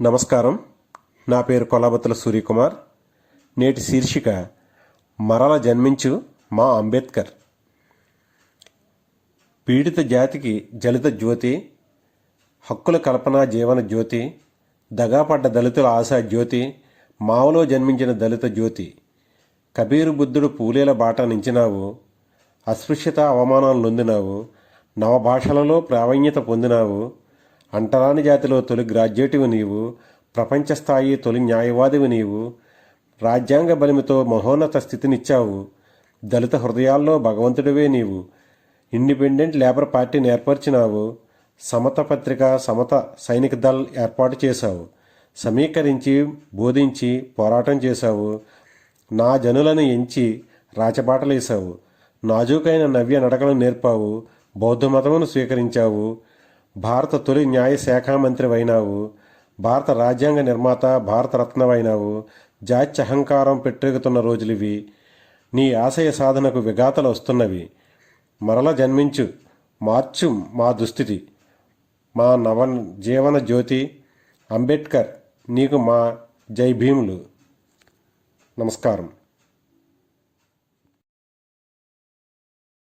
నమస్కారం. నా పేరు కొలాబతుల సూర్యకుమార్. నేటి శీర్షిక మరల జన్మించు మా అంబేద్కర్. పీడిత జాతికి జలిత జ్యోతి హక్కుల కల్పన జీవన జ్యోతి దగాపడ్డ దళితుల ఆశా జ్యోతి మావలో జన్మించిన దళిత జ్యోతి కబీరు బుద్ధుడు పూలేల బాట నించినావు అస్పృశ్యత అవమానాలు నొందినావు నవభాషలలో ప్రావీణ్యత పొందినావు అంటరాని జాతిలో తొలి గ్రాడ్యుయేటివి నీవు ప్రపంచ స్థాయి తొలి న్యాయవాదివి నీవు రాజ్యాంగ బలిమితో మహోన్నత స్థితినిచ్చావు దళిత హృదయాల్లో భగవంతుడివే నీవు ఇండిపెండెంట్ లేబర్ పార్టీని ఏర్పరిచినావు సమత పత్రిక సమత సైనిక దళ్ ఏర్పాటు చేశావు సమీకరించి బోధించి పోరాటం చేశావు నా జనులను ఎంచి రాచబాటలేశావు నాజూకైన నవ్య నడకలు నేర్పావు బౌద్ధ మతమును స్వీకరించావు భారత తొలి న్యాయ శాఖ మంత్రివైనావు భారత రాజ్యాంగ నిర్మాత భారతరత్నవైనావు జాత్య అహంకారం పెట్టెగుతున్న రోజులివి. నీ ఆశయ సాధనకు విఘాతలు వస్తున్నవి. మరల జన్మించు మార్చు మా దుస్థితి. మా నవ జీవన జ్యోతి అంబేద్కర్ నీకు మా జై భీములు. నమస్కారం.